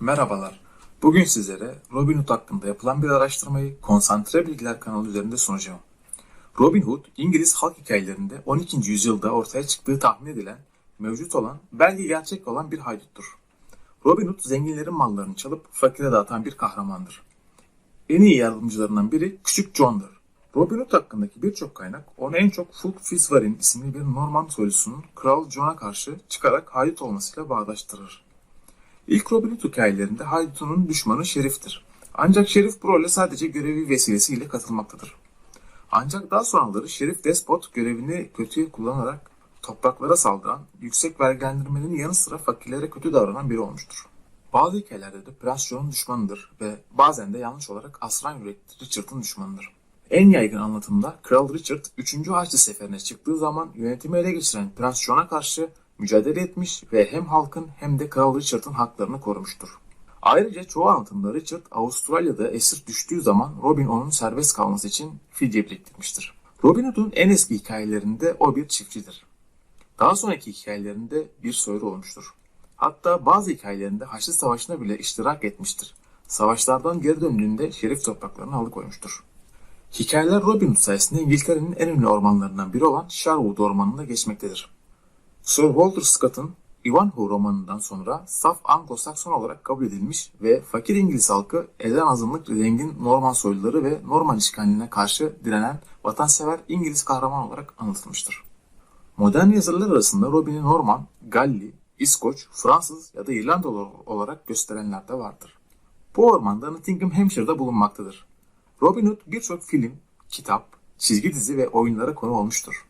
Merhabalar. Bugün sizlere Robin Hood hakkında yapılan bir araştırmayı Konsantre Bilgiler kanalı üzerinde sunacağım. Robin Hood, İngiliz halk hikayelerinde 12. yüzyılda ortaya çıktığı tahmin edilen, mevcut olan, belki gerçek olan bir hayduttur. Robin Hood, zenginlerin mallarını çalıp fakire dağıtan bir kahramandır. En iyi yardımcılarından biri Küçük John'dur. Robin Hood hakkındaki birçok kaynak onu en çok Fulk Fitzwarren isimli bir Norman soylusunun Kral John'a karşı çıkarak haydut olmasıyla bağdaştırır. İlk Robin Hood hikayelerinde Haydut'un düşmanı Şerif'tir. Ancak Şerif bu role sadece görevi vesilesiyle katılmaktadır. Ancak daha sonraları Şerif Despot görevini kötüye kullanarak topraklara saldıran, yüksek vergilendirmenin yanı sıra fakirlere kötü davranan biri olmuştur. Bazı hikayelerde de Prens John'un düşmanıdır ve bazen de yanlış olarak Aslan Yürekli Richard'ın düşmanıdır. En yaygın anlatımda Kral Richard 3. Haçlı seferine çıktığı zaman yönetimi ele geçiren Prens John'a karşı mücadele etmiş ve hem halkın hem de Kral Richard'ın haklarını korumuştur. Ayrıca çoğu anlatımda Richard Avustralya'da esir düştüğü zaman Robin onun serbest kalması için fidye biriktirmiştir. Robin Hood'un en eski hikayelerinde o bir çiftçidir. Daha sonraki hikayelerinde bir soylu olmuştur. Hatta bazı hikayelerinde Haçlı Savaşı'na bile iştirak etmiştir. Savaşlardan geri döndüğünde şerif topraklarını alıkoymuştur. Hikayeler Robin Hood sayesinde İngiltere'nin en ünlü ormanlarından biri olan Sherwood Ormanı'nda geçmektedir. Sir Walter Scott'ın Ivanhoe romanından sonra saf Anglo-Sakson olarak kabul edilmiş ve fakir İngiliz halkı eden azınlık zengin Norman soyluları ve Norman işgaline karşı direnen vatansever İngiliz kahraman olarak anlatılmıştır. Modern yazarlar arasında Robin'i Norman, Galli, İskoç, Fransız ya da İrlandalı olarak gösterenler de vardır. Bu ormanda Nottingham Hampshire'da bulunmaktadır. Robin Hood birçok film, kitap, çizgi dizi ve oyunlara konu olmuştur.